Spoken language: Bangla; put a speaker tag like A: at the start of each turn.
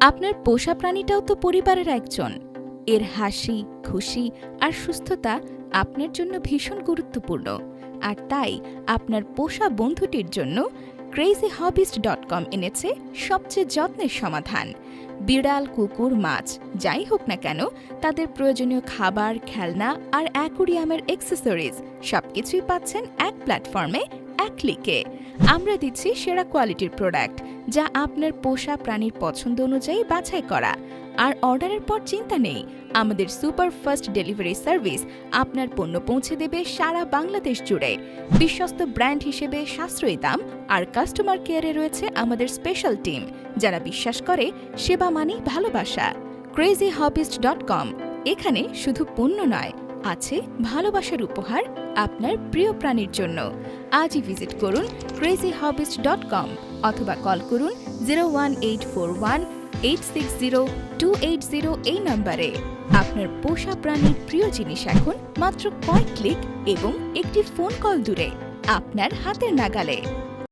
A: আপনার পোষা প্রাণীটাও তো পরিবারের একজন। এর হাসি, খুশি আর সুস্থতা আপনার জন্য ভীষণ গুরুত্বপূর্ণ। আর তাই আপনার পোষা বন্ধুটির জন্য ক্রেজি হবিস্ট ডট কম এনেছে সবচেয়ে যত্নের সমাধান। বিড়াল, কুকুর, মাছ, যাই হোক না কেন, তাদের প্রয়োজনীয় খাবার, খেলনা আর অ্যাকুরিয়ামের অ্যাক্সেসরিজ সবকিছুই পাচ্ছেন এক প্ল্যাটফর্মে এক ক্লিকে। আমরা দিচ্ছি সেরা কোয়ালিটির প্রোডাক্ট, যা আপনার পোষা প্রাণীর পছন্দ অনুযায়ী বাছাই করা। আর অর্ডারের পর চিন্তা নেই, আমাদের সুপার ফাস্ট ডেলিভারি সার্ভিস আপনার পণ্য পৌঁছে দেবে সারা বাংলাদেশ জুড়ে। বিশ্বস্ত ব্র্যান্ড হিসেবে সাশ্রয়ী দাম আর কাস্টমার কেয়ারে রয়েছে আমাদের স্পেশাল টিম, যারা বিশ্বাস করে, সেবা মানেই ভালোবাসা। ক্রেজি হবিস্ট ডট কম এখানে শুধু পণ্য নয় আছে ভালোবাসার উপহার আপনার প্রিয় প্রাণীর জন্য। আজই ভিজিট করুন ক্রেজি হবিস্ট ডট কম অথবা কল করুন zero one eight four one eight six zero two eight zero এই নম্বরে। আপনার পোষা প্রাণীর প্রিয় জিনিস এখন মাত্র কয়েক ক্লিক এবং একটি ফোন কল দূরে, আপনার হাতের নাগালে।